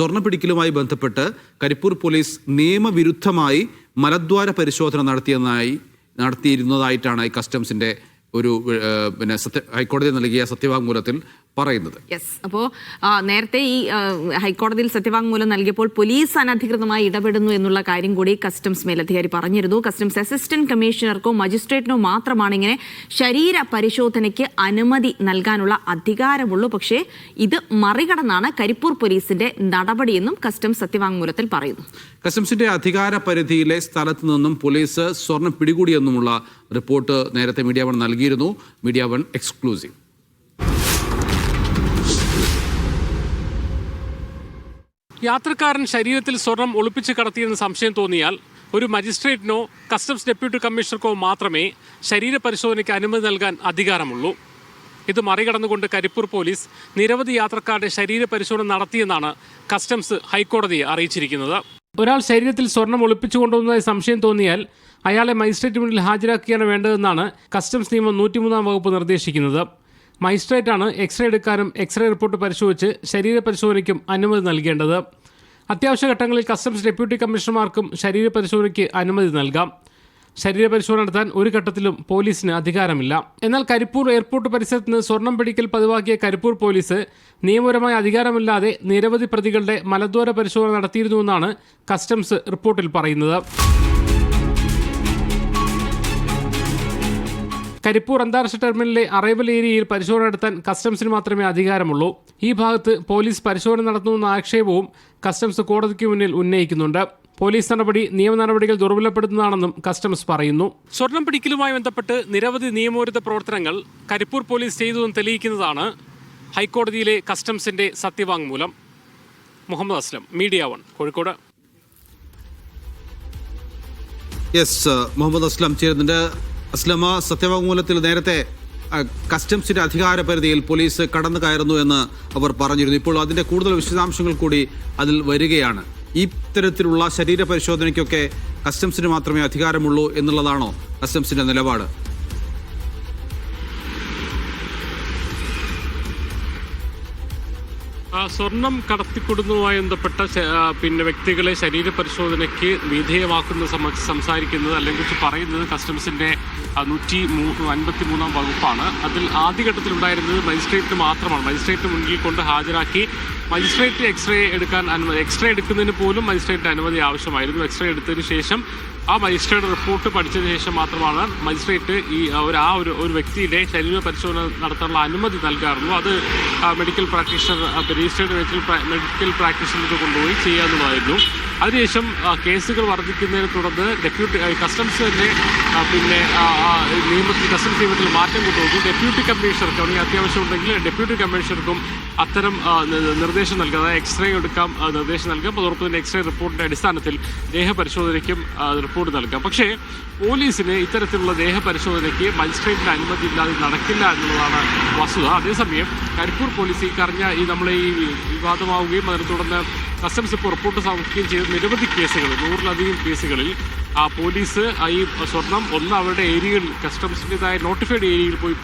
സ്വർണപ്പിടിക്കലുമായി ബന്ധപ്പെട്ട് കരിപ്പൂർ പോലീസ് നിയമവിരുദ്ധമായി മലദ്വാര പരിശോധന നടത്തിയതായി നടത്തിയിരുന്നതായിട്ടാണ് ഈ കസ്റ്റംസിന്റെ ഒരു പിന്നെ സത്യ ഹൈക്കോടതി നൽകിയ സത്യവാങ്മൂലത്തിൽ പറയുന്നത്. യെസ് അപ്പോൾ നേരത്തെ ഈ ഹൈക്കോടതിയിൽ സത്യവാങ്മൂലം നൽകിയപ്പോൾ പോലീസ് അനധികൃതമായി ഇടപെടുന്നു എന്നുള്ള കാര്യം കൂടി കസ്റ്റംസ് മേലധികാരി പറഞ്ഞിരുന്നു. കസ്റ്റംസ് അസിസ്റ്റന്റ് കമ്മീഷണർക്കോ മജിസ്ട്രേറ്റിനോ മാത്രമാണ് ഇങ്ങനെ ശരീര പരിശോധനയ്ക്ക് അനുമതി നൽകാനുള്ള അധികാരമുള്ളൂ. പക്ഷേ ഇത് മറികടന്നാണ് കരിപ്പൂർ പോലീസിന്റെ നടപടിയെന്നും കസ്റ്റംസ് സത്യവാങ്മൂലത്തിൽ പറയുന്നു. കസ്റ്റംസിന്റെ അധികാര പരിധിയിലെ സ്ഥലത്തു നിന്നും പോലീസ് സ്വർണം പിടികൂടിയെന്നുമുള്ള റിപ്പോർട്ട് നേരത്തെ മീഡിയ വൺ നൽകിയിരുന്നു. Media one exclusive. യാത്രക്കാരൻ ശരീരത്തിൽ സ്വർണം ഒളിപ്പിച്ച് കടത്തിയെന്ന് സംശയം തോന്നിയാൽ ഒരു മജിസ്ട്രേറ്റിനോ കസ്റ്റംസ് ഡെപ്യൂട്ടി കമ്മീഷണർക്കോ മാത്രമേ ശരീരപരിശോധനയ്ക്ക് അനുമതി നൽകാൻ അധികാരമുള്ളൂ. ഇത് മറികടന്നുകൊണ്ട് കരിപ്പൂർ പോലീസ് നിരവധി യാത്രക്കാരുടെ ശരീരപരിശോധന നടത്തിയെന്നാണ് കസ്റ്റംസ് ഹൈക്കോടതിയെ അറിയിച്ചിരിക്കുന്നത്. ഒരാൾ ശരീരത്തിൽ സ്വർണം ഒളിപ്പിച്ചു കൊണ്ടുവന്നതായി സംശയം തോന്നിയാൽ അയാളെ മജിസ്ട്രേറ്റ് മുന്നിൽ ഹാജരാക്കുകയാണ് വേണ്ടതെന്നാണ് കസ്റ്റംസ് നിയമം നൂറ്റിമൂന്നാം വകുപ്പ് നിർദ്ദേശിക്കുന്നത്. മജിസ്ട്രേറ്റാണ് എക്സ്റേ എടുക്കാനും എക്സ്റേ റിപ്പോർട്ട് പരിശോധിച്ച് ശരീര പരിശോധനയ്ക്കും അനുമതി നൽകേണ്ടത്. അത്യാവശ്യ ഘട്ടങ്ങളിൽ കസ്റ്റംസ് ഡെപ്യൂട്ടി കമ്മീഷണർമാർക്കും ശരീര പരിശോധനയ്ക്ക് അനുമതി നൽകാം. ശരീര പരിശോധന നടത്താൻ ഒരു ഘട്ടത്തിലും പോലീസിന് അധികാരമില്ല. എന്നാൽ കരിപ്പൂർ എയർപോർട്ട് പരിസരത്ത് നിന്ന് സ്വർണം പിടിക്കൽ പതിവാക്കിയ കരിപ്പൂർ പോലീസ് നിയമപരമായ അധികാരമില്ലാതെ നിരവധി പ്രതികളുടെ മലദ്വാര പരിശോധന നടത്തിയിരുന്നുവെന്നാണ് കസ്റ്റംസ് റിപ്പോർട്ടിൽ പറയുന്നത്. കരിപ്പൂർ അന്താരാഷ്ട്ര ടെർമിനലിലെ അറൈവൽ ഏരിയയിൽ പരിശോധന നടത്താൻ കസ്റ്റംസിന് മാത്രമേ അധികാരമുള്ളൂ. ഈ ഭാഗത്ത് പോലീസ് പരിശോധന നടത്തുന്ന ആക്ഷേപവും കസ്റ്റംസ് കോടതിക്ക് മുന്നിൽ ഉന്നയിക്കുന്നുണ്ട്. പോലീസ് നടപടി നിയമ നടപടികൾ ദുർബലപ്പെടുത്തുന്നതാണെന്നും കസ്റ്റംസ് പറയുന്നു. സ്വർണം പിടിക്കലുമായി ബന്ധപ്പെട്ട് നിരവധി നിയമവിരുദ്ധ പ്രവർത്തനങ്ങൾ കരിപ്പൂർ പോലീസ് ചെയ്തതെന്ന് തെളിയിക്കുന്നതാണ് ഹൈക്കോടതിയിലെ കസ്റ്റംസിന്റെ സത്യവാങ്മൂലം. Muhammad Aslam media one Kozhikode. Yes Muhammad Aslam ചേരുന്നുണ്ട്. അസ്ലമ സത്യവാങ്മൂലത്തിൽ നേരത്തെ കസ്റ്റംസിന്റെ അധികാര പരിധിയിൽ പോലീസ് കടന്നു കയറുന്നു എന്ന് അവർ പറഞ്ഞിരുന്നു. ഇപ്പോൾ അതിന്റെ കൂടുതൽ വിശദാംശങ്ങൾ കൂടി അതിൽ വരികയാണ്. ഈ തരത്തിലുള്ള ശരീര പരിശോധനയ്ക്കൊക്കെ കസ്റ്റംസിന് മാത്രമേ അധികാരമുള്ളൂ എന്നുള്ളതാണോ കസ്റ്റംസിന്റെ നിലപാട്? സ്വർണം കടത്തിക്കൊടുന്നതുമായി ബന്ധപ്പെട്ട പിന്നെ വ്യക്തികളെ ശരീര പരിശോധനയ്ക്ക് വിധേയമാക്കുന്നത് സംബന്ധിച്ച് സംസാരിക്കുന്നത് അല്ലെങ്കിൽ പറയുന്നത് കസ്റ്റംസിന്റെ നൂറ്റി അൻപത്തി മൂന്നാം വകുപ്പാണ്. അതിൽ ആദ്യഘട്ടത്തിൽ ഉണ്ടായിരുന്നത് മജിസ്ട്രേറ്റിന് മാത്രമാണ്. മജിസ്ട്രേറ്റിന് മുന്നിൽ കൊണ്ട് ഹാജരാക്കി മജിസ്ട്രേറ്റ് എക്സ്റേ എടുക്കാൻ അനുമതി എക്സ്റേ എടുക്കുന്നതിന് പോലും മജിസ്ട്രേറ്റ് അനുമതി ആവശ്യമായിരുന്നു. എക്സ്റേ എടുത്തതിന് ശേഷം ആ മജിസ്ട്രേറ്റ് റിപ്പോർട്ട് പഠിച്ചതിന് ശേഷം മാത്രമാണ് മജിസ്ട്രേറ്റ് ഈ ഒരു ആ ഒരു ഒരു വ്യക്തിയുടെ ശരീര പരിശോധന നടത്താനുള്ള അനുമതി നൽകാറുള്ളൂ. അത് medical practitioner registered medical medical പ്രാക്ടീഷണർക്ക് കൊണ്ടുപോയി ചെയ്യാവുന്നതായിരുന്നു. അതിനുശേഷം കേസുകൾ വർദ്ധിക്കുന്നതിനെ തുടർന്ന് ഡെപ്യൂട്ടി കസ്റ്റംസ് തന്നെ പിന്നെ നിയമത്തിൽ കസ്റ്റംസ് നിയമത്തിൽ മാറ്റം കൊണ്ടുവന്നു. ഡെപ്യൂട്ടി കമ്മീഷണർക്ക് അല്ലെങ്കിൽ അത്യാവശ്യം ഉണ്ടെങ്കിൽ ഡെപ്യൂട്ടി കമ്മീഷണർക്കും അത്തരം നിർദ്ദേശം നൽകുക അതായത് എക്സ്റേ എടുക്കാം നിർദ്ദേശം നൽകാം. അതോടൊപ്പം തന്നെ എക്സ്റേ റിപ്പോർട്ടിന്റെ അടിസ്ഥാനത്തിൽ ദേഹപരിശോധനയ്ക്കും റിപ്പോർട്ട് നൽകാം. പക്ഷേ പോലീസിന് ഇത്തരത്തിലുള്ള ദേഹപരിശോധനയ്ക്ക് മജിസ്ട്രേറ്റിന്റെ അനുമതി ഇല്ലാതെ നടക്കില്ല എന്നുള്ളതാണ് വസ്തുത. അതേസമയം കരിപ്പൂർ പോലീസ് ഈ കറിഞ്ഞ ഈ നമ്മളെ ഈ വിവാദമാവുകയും അതിനെ തുടർന്ന് കസ്റ്റംസ് ഇപ്പോൾ റിപ്പോർട്ട് സമർപ്പിക്കുകയും ചെയ്ത. നിരവധി കേസുകൾ നൂറിലധികം കേസുകളിൽ ആ പോലീസ് ഈ സ്വർണം ഒന്ന് അവരുടെ ഏരിയയിൽ കസ്റ്റംസിന്റെതായ നോട്ടിഫൈഡ് ഏരിയയിൽ പോയി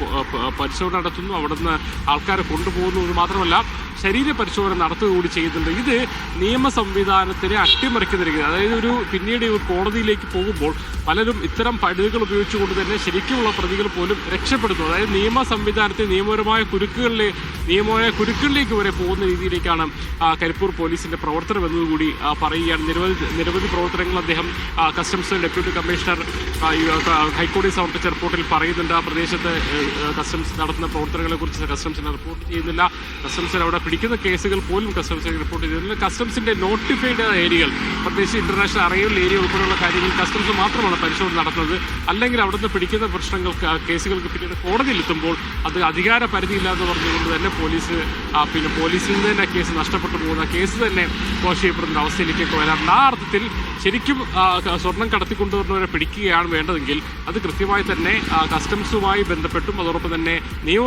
പരിശോധന നടത്തുന്നു. അവിടെ നിന്ന് ആൾക്കാരെ കൊണ്ടുപോകുന്നു എന്ന് മാത്രമല്ല ശരീര പരിശോധന നടത്തുക കൂടി ചെയ്യുന്നുണ്ട്. ഇത് നിയമ സംവിധാനത്തിനെ രീതി അതായത് ഒരു പിന്നീട് ഒരു കോടതിയിലേക്ക് പോകുമ്പോൾ പലരും ഇത്തരം പഴുതുകൾ ഉപയോഗിച്ചുകൊണ്ട് തന്നെ ശരിക്കുമുള്ള പ്രതികൾ പോലും രക്ഷപ്പെടുന്നു. അതായത് നിയമ സംവിധാനത്തെ നിയമപരമായ കുരുക്കുകളിലെ നിയമപരമായ കുരുക്കുകളിലേക്ക് വരെ പോകുന്ന രീതിയിലേക്കാണ് കരിപ്പൂർ പോലീസിന്റെ പ്രവർത്തനം എന്നതുകൂടി പറയുകയാണ്. നിരവധി നിരവധി പ്രവർത്തനങ്ങൾ അദ്ദേഹം ആ, കസ്റ്റംസ് ഡെപ്യൂട്ടി കമ്മീഷണർ ഹൈക്കോടതി സമർപ്പിച്ച റിപ്പോർട്ടിൽ പറയുന്നുണ്ട്. ആ പ്രദേശത്ത് കസ്റ്റംസ് നടത്തുന്ന പ്രവർത്തനങ്ങളെ കുറിച്ച് കസ്റ്റംസിന് റിപ്പോർട്ട് ചെയ്യുന്നില്ല. കസ്റ്റംസിന് അവിടെ പിടിക്കുന്ന കേസുകൾ പോലും കസ്റ്റംസിന് റിപ്പോർട്ട് ചെയ്യുന്നില്ല കസ്റ്റംസിന്റെ നോട്ടിഫൈഡ് ഏരിയകൾ പ്രത്യേകിച്ച് ഇന്റർനാഷണൽ അറൈവൽ ഏരിയ ഉൾപ്പെടെയുള്ള കാര്യങ്ങൾ കസ്റ്റംസ് മാത്രമാണ് പരിശോധന നടത്തുന്നത്. അല്ലെങ്കിൽ അവിടുന്ന് പിടിക്കുന്ന പ്രശ്നങ്ങൾക്ക് കേസുകൾക്ക് പിന്നീട് കോടതിയിൽ എത്തുമ്പോൾ അത് അധികാര പരിധിയില്ല എന്ന് പറഞ്ഞുകൊണ്ട് തന്നെ പോലീസ് പിന്നെ പോലീസിൽ നിന്ന് തന്നെ കേസ് നഷ്ടപ്പെട്ടു പോകുന്ന. കേസ് തന്നെ കോഷ് ചെയ്യപ്പെടുന്ന അവസ്ഥയിലേക്ക് വരാറുണ്ട്. ആ അർത്ഥത്തിൽ ശരിക്കും ക- സ്വർണം കടത്തിക്കൊണ്ടുവരുന്നവരെ പിടിക്കുകയാണ് വേണ്ടതെങ്കിൽ അത് കൃത്യമായി തന്നെ കസ്റ്റംസുമായി ബന്ധപ്പെട്ടും അതോടൊപ്പം തന്നെ നിയമ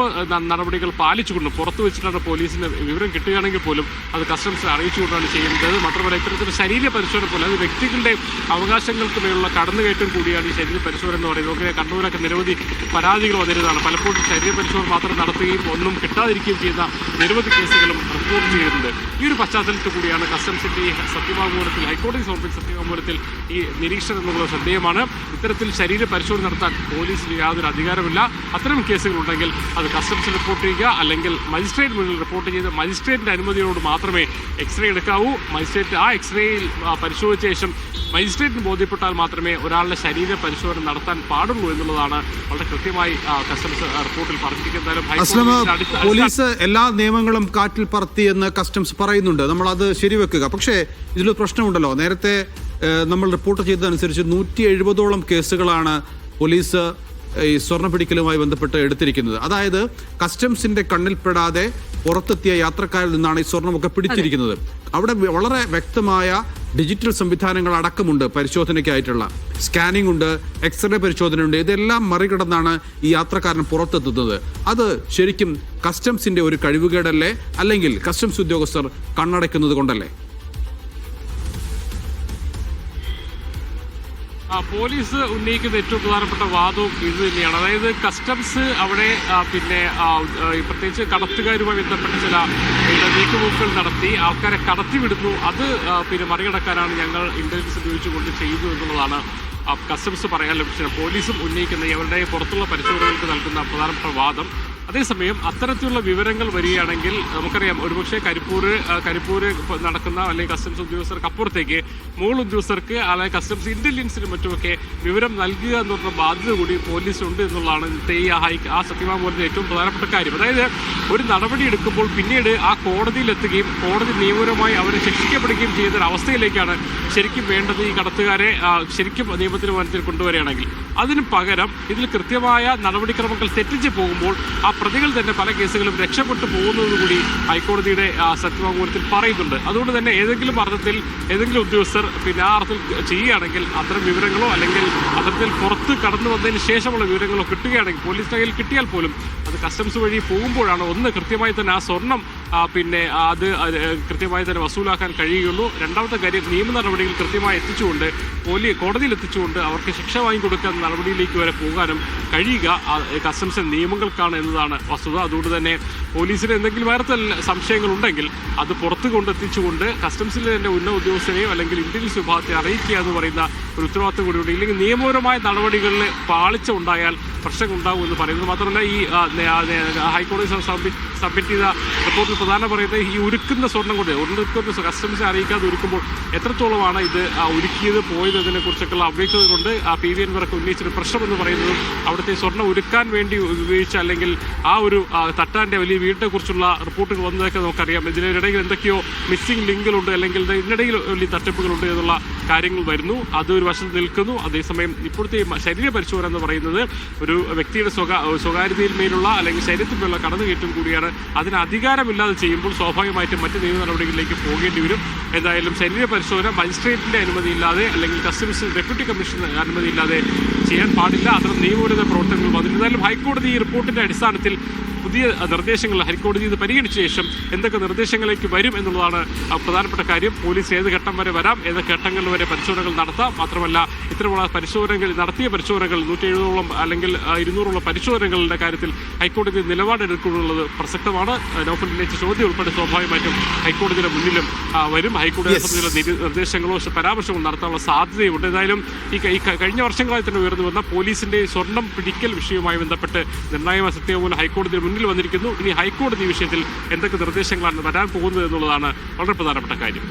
നടപടികൾ പാലിച്ചുകൊണ്ടും പുറത്തു വെച്ചിട്ടാണ് പോലീസിന് വിവരം കിട്ടുകയാണെങ്കിൽ പോലും അത് കസ്റ്റംസ് അറിയിച്ചുകൊണ്ടാണ് ചെയ്യുന്നത്. മാത്രമല്ല ഇത്തരത്തിൽ ശരീര പരിശോധന പോലെ അത് വ്യക്തികളുടെ അവകാശങ്ങൾക്ക് മേലുള്ള കടന്നുകയറ്റം കൂടിയാണ് ഈ ശരീര പരിശോധന എന്ന് പറയുന്നത്. നോക്കിയാൽ കണ്ണൂരൊക്കെ നിരവധി പരാതികൾ വന്നിരുന്നതാണ്. പലപ്പോഴും ശരീര പരിശോധന മാത്രം നടത്തുകയും ഒന്നും കിട്ടാതിരിക്കുകയും ചെയ്യുന്ന നിരവധി കേസുകളും റിപ്പോർട്ട് ചെയ്യുന്നുണ്ട്. ഈ ഒരു പശ്ചാത്തലത്തിൽ കൂടിയാണ് കസ്റ്റംസിന്റെ ഈ സത്യവാങ്മൂലത്തിൽ ഹൈക്കോടതി സമർപ്പിച്ച സത്യവാങ്മൂലത്തിൽ ഈ നിരീക്ഷണം എന്നുള്ളത് ശ്രദ്ധേയമാണ്. ഇത്തരത്തിൽ ശരീര പരിശോധന നടത്താൻ പോലീസിന് യാതൊരു അധികാരമില്ല അത്തരം കേസുകളുണ്ടെങ്കിൽ അത് കസ്റ്റംസ് റിപ്പോർട്ട് ചെയ്യുക അല്ലെങ്കിൽ മജിസ്ട്രേറ്റ് മുന്നിൽ റിപ്പോർട്ട് ചെയ്ത് മജിസ്ട്രേറ്റിന്റെ അനുമതിയോട് മാത്രമേ എക്സ്റേ എടുക്കാവൂ. മജിസ്ട്രേറ്റ് ആ എക്സ്റേയിൽ പരിശോധിച്ച ശേഷം മജിസ്ട്രേറ്റിന് ബോധ്യപ്പെട്ടാൽ മാത്രമേ ഒരാളുടെ ശരീര പരിശോധന നടത്താൻ പാടുള്ളൂ എന്നുള്ളതാണ് വളരെ കൃത്യമായി കസ്റ്റംസ് റിപ്പോർട്ടിൽ പറഞ്ഞിരിക്കുന്നത്. പോലീസ് എല്ലാ നിയമങ്ങളും കാറ്റിൽ പറത്തി എന്ന് കസ്റ്റംസ് പറയുന്നുണ്ട്. നമ്മൾ അത് ശരിവെക്കുക. പക്ഷേ ഇതിലൊരു പ്രശ്നമുണ്ടല്ലോ. നേരത്തെ നമ്മൾ റിപ്പോർട്ട് ചെയ്തതനുസരിച്ച് നൂറ്റി എഴുപതോളം കേസുകളാണ് പോലീസ് ഈ സ്വർണ പിടിക്കലുമായി ബന്ധപ്പെട്ട് എടുത്തിരിക്കുന്നത്. അതായത് കസ്റ്റംസിന്റെ കണ്ണിൽപ്പെടാതെ പുറത്തെത്തിയ യാത്രക്കാരിൽ നിന്നാണ് ഈ സ്വർണമൊക്കെ പിടിച്ചിരിക്കുന്നത്. അവിടെ വളരെ വ്യക്തമായ ഡിജിറ്റൽ സംവിധാനങ്ങൾ അടക്കമുണ്ട് പരിശോധനയ്ക്കായിട്ടുള്ള. സ്കാനിംഗ് ഉണ്ട് എക്സ്റേ പരിശോധനയുണ്ട് ഇതെല്ലാം മറികടന്നാണ് ഈ യാത്രക്കാരൻ പുറത്തെത്തുന്നത്. അത് ശരിക്കും കസ്റ്റംസിന്റെ ഒരു കഴിവുകേടല്ലേ? അല്ലെങ്കിൽ കസ്റ്റംസ് ഉദ്യോഗസ്ഥർ കണ്ണടയ്ക്കുന്നത് കൊണ്ടല്ലേ? പോലീസ് ഉന്നയിക്കുന്ന ഏറ്റവും പ്രധാനപ്പെട്ട വാദവും ഇത് തന്നെയാണ്. അതായത് കസ്റ്റംസ് അവിടെ പിന്നെ പ്രത്യേകിച്ച് കടത്തുകാരുമായി ബന്ധപ്പെട്ട ചില നീക്കുപോക്കുകൾ നടത്തി ആൾക്കാരെ കടത്തിവിടുന്നു. അത് പിന്നെ മറികടക്കാനാണ് ഞങ്ങൾ ഇന്റലിജൻസ് ഉപയോഗിച്ചുകൊണ്ട് ചെയ്തു എന്നുള്ളതാണ് കസ്റ്റംസ് പറയാൻ ലഭിച്ചത് പോലീസും ഉന്നയിക്കുന്ന ഇവരുടെ പുറത്തുള്ള പരിശോധനകൾക്ക് നൽകുന്ന പ്രധാനപ്പെട്ട വാദം. അതേസമയം അത്തരത്തിലുള്ള വിവരങ്ങൾ വരികയാണെങ്കിൽ നമുക്കറിയാം ഒരുപക്ഷെ കരിപ്പൂര് കരിപ്പൂര് നടക്കുന്ന അല്ലെങ്കിൽ കസ്റ്റംസ് ഉദ്യോഗസ്ഥർക്ക് അപ്പുറത്തേക്ക് മോൾ ഉദ്യോഗസ്ഥർക്ക് അല്ലെങ്കിൽ കസ്റ്റംസ് ഇന്റലിജൻസിനും മറ്റുമൊക്കെ വിവരം നൽകുക എന്ന് പറഞ്ഞ ബാധ്യത കൂടി പോലീസിനുണ്ട് എന്നുള്ളതാണ് ഇന്നത്തെ ഈ ഹൈക്ക് ആ സത്യവാങ്മൂലത്തിന്റെ ഏറ്റവും പ്രധാനപ്പെട്ട കാര്യം. അതായത് ഒരു നടപടി എടുക്കുമ്പോൾ പിന്നീട് ആ കോടതിയിലെത്തുകയും കോടതി നിയമപരമായി അവരെ ശിക്ഷിക്കപ്പെടുകയും ചെയ്യുന്ന അവസ്ഥയിലേക്കാണ് ശരിക്കും വേണ്ടത് ഈ കടത്തുകാരെ ശരിക്കും നിയമത്തിന് മനസ്സിൽ കൊണ്ടുവരികയാണെങ്കിൽ. അതിന് പകരം ഇതിൽ കൃത്യമായ നടപടിക്രമങ്ങൾ തെറ്റിച്ച് പോകുമ്പോൾ ആ പ്രതികൾ തന്നെ പല കേസുകളും രക്ഷപ്പെട്ടു പോകുന്നത് കൂടി ഹൈക്കോടതിയുടെ സത്യവാങ്മൂലത്തിൽ പറയുന്നുണ്ട്. അതുകൊണ്ട് തന്നെ ഏതെങ്കിലും അർത്ഥത്തിൽ ഏതെങ്കിലും ഉദ്യോഗസ്ഥർ പിന്നെ ആ അർത്ഥത്തിൽ ചെയ്യുകയാണെങ്കിൽ അത്തരം വിവരങ്ങളോ അല്ലെങ്കിൽ അത്തരത്തിൽ പുറത്ത് കടന്നു വന്നതിന് ശേഷമുള്ള വിവരങ്ങളോ കിട്ടുകയാണെങ്കിൽ പോലീസ് കയ്യിൽ കിട്ടിയാൽ പോലും അത് കസ്റ്റംസ് വഴി പോകുമ്പോഴാണ് ഒന്ന് കൃത്യമായി തന്നെ ആ സ്വർണം പിന്നെ അത് കൃത്യമായി തന്നെ വസൂലാക്കാൻ കഴിയുകയുള്ളൂ. രണ്ടാമത്തെ കാര്യം നിയമ നടപടികൾ കൃത്യമായി എത്തിച്ചുകൊണ്ട് പോലീസ് കോടതിയിൽ എത്തിച്ചുകൊണ്ട് അവർക്ക് ശിക്ഷ വാങ്ങിക്കൊടുക്കാൻ നടപടിയിലേക്ക് വരെ പോകാനും കഴിയുക കസ്റ്റംസ് നിയമങ്ങൾക്കാണ് എന്നതാണ് വസ്തുത. അതുകൊണ്ട് തന്നെ പോലീസിന് എന്തെങ്കിലും സംശയങ്ങൾ ഉണ്ടെങ്കിൽ അത് പുറത്തു കൊണ്ടെത്തിച്ചുകൊണ്ട് കസ്റ്റംസിലെ തന്നെ ഉന്നത ഉദ്യോഗസ്ഥരെയോ അല്ലെങ്കിൽ ഇന്റലിജൻസ് വിഭാഗത്തെ അറിയിക്കുക എന്ന് പറയുന്ന ഒരു ഉത്തരവാദിത്തം കൂടിയുണ്ട് ഇല്ലെങ്കിൽ നിയമപരമായ നടപടികളിൽ പാളിച്ച ഉണ്ടായാൽ പ്രശ്നങ്ങൾ ഉണ്ടാകും എന്ന് പറയുന്നത് മാത്രമല്ല ഈ ഹൈക്കോടതി സബ്മിറ്റ് ചെയ്ത റിപ്പോർട്ടിൽ പ്രധാന പറയുന്നത് ഈ ഉരുക്കുന്ന സ്വർണം കൊണ്ട് ഉരുക്കുന്ന കസ്റ്റംസ് അറിയിക്കാതെ ഉരുക്കുമ്പോൾ എത്രത്തോളമാണ് ഇത് ഉരുക്കിയത് പോയത് ഇതിനെ കുറിച്ചൊക്കെയുള്ള അവ്യക്തത കൊണ്ട് ആ പി വി എൻവർക്ക് ഉന്നയിച്ചൊരു പ്രശ്നം എന്ന് പറയുന്നതും അവിടുത്തെ സ്വർണം ഉരുക്കാൻ വേണ്ടി ഉപയോഗിച്ച അല്ലെങ്കിൽ ആ ഒരു തട്ടാന്റെ വലിയ വീടിനെ കുറിച്ചുള്ള റിപ്പോർട്ടുകൾ വന്നതൊക്കെ നമുക്കറിയാം. ഇതിനിടയിൽ എന്തൊക്കെയോ മിസ്സിംഗ് ലിങ്കുകളുണ്ട് അല്ലെങ്കിൽ ഇത് ഇതിനിടയിൽ വലിയ തട്ടിപ്പുകളുണ്ട് എന്നുള്ള കാര്യങ്ങൾ വരുന്നു. അത് ഒരു വശത്ത് നിൽക്കുന്നു. അതേസമയം ഇപ്പോഴത്തെ ശരീരപരിശോധന ശരീര പരിശോധന എന്ന് പറയുന്നത് ഒരു വ്യക്തിയുടെ സ്വകാ സ്വകാര്യതയിൽ മേലുള്ള അല്ലെങ്കിൽ ശരീരത്തിൽ മേലുള്ള കടന്നുകയറ്റം കൂടിയാണ്. അതിന് അധികാരമില്ലാതെ ചെയ്യുമ്പോൾ സ്വാഭാവികമായിട്ടും മറ്റ് നിയമ നടപടികളിലേക്ക് പോകേണ്ടി വരും. എന്തായാലും ശരീര പരിശോധന മജിസ്ട്രേറ്റിന്റെ അനുമതിയില്ലാതെ അല്ലെങ്കിൽ കസ്റ്റംസ് ഡെപ്യൂട്ടി കമ്മീഷണർ അനുമതിയില്ലാതെ ചെയ്യാൻ പാടില്ല. അത്തരം നിയമവിരുദ്ധ പ്രവർത്തനങ്ങൾ എന്തായാലും ഹൈക്കോടതി ഈ റിപ്പോർട്ടിന്റെ അടിസ്ഥാനത്തിൽ പുതിയ നിർദ്ദേശങ്ങൾ ഹൈക്കോടതി ഇത് പരിഗണിച്ച ശേഷം എന്തൊക്കെ നിർദ്ദേശങ്ങളിലേക്ക് വരും എന്നുള്ളതാണ് പ്രധാനപ്പെട്ട കാര്യം. പോലീസ് ഏത് ഘട്ടം വരെ വരാം ഏത് ഘട്ടങ്ങളിൽ വരെ പരിശോധനകൾ നടത്താം മാത്രമല്ല ഇത്തരമുള്ള പരിശോധനകൾ നടത്തിയ പരിശോധനകൾ നൂറ്റി എഴുപതോളം അല്ലെങ്കിൽ ഇരുന്നൂറോളം പരിശോധനകളുടെ കാര്യത്തിൽ ഹൈക്കോടതി നിലപാടെടുക്കുന്നുള്ളത് പ്രസക്തമാണ്. നോഫൽ ഉന്നയിച്ച ചോദ്യം ഉൾപ്പെടെ സ്വാഭാവികമായിട്ടും ഹൈക്കോടതിയുടെ മുന്നിലും വരും. ഹൈക്കോടതി സംബന്ധിച്ചുള്ള നിർദ്ദേശങ്ങളോ പരാമർശങ്ങളോ നടത്താനുള്ള സാധ്യതയുണ്ട്. ഏതായാലും ഈ കഴിഞ്ഞ വർഷങ്ങളായി തന്നെ ഉയർന്നു വന്ന പോലീസിന്റെ സ്വർണം പിടിക്കൽ വിഷയവുമായി ബന്ധപ്പെട്ട് നിർണായക സത്യവും ഹൈക്കോടതിയുടെ മുന്നിൽ വന്നിരിക്കുന്നു. ഇനി ഹൈക്കോടതി ഈ വിഷയത്തിൽ എന്തൊക്കെ നിർദ്ദേശങ്ങളാണ് വരാൻ പോകുന്നത് എന്നുള്ളതാണ് വളരെ പ്രധാനപ്പെട്ട കാര്യം.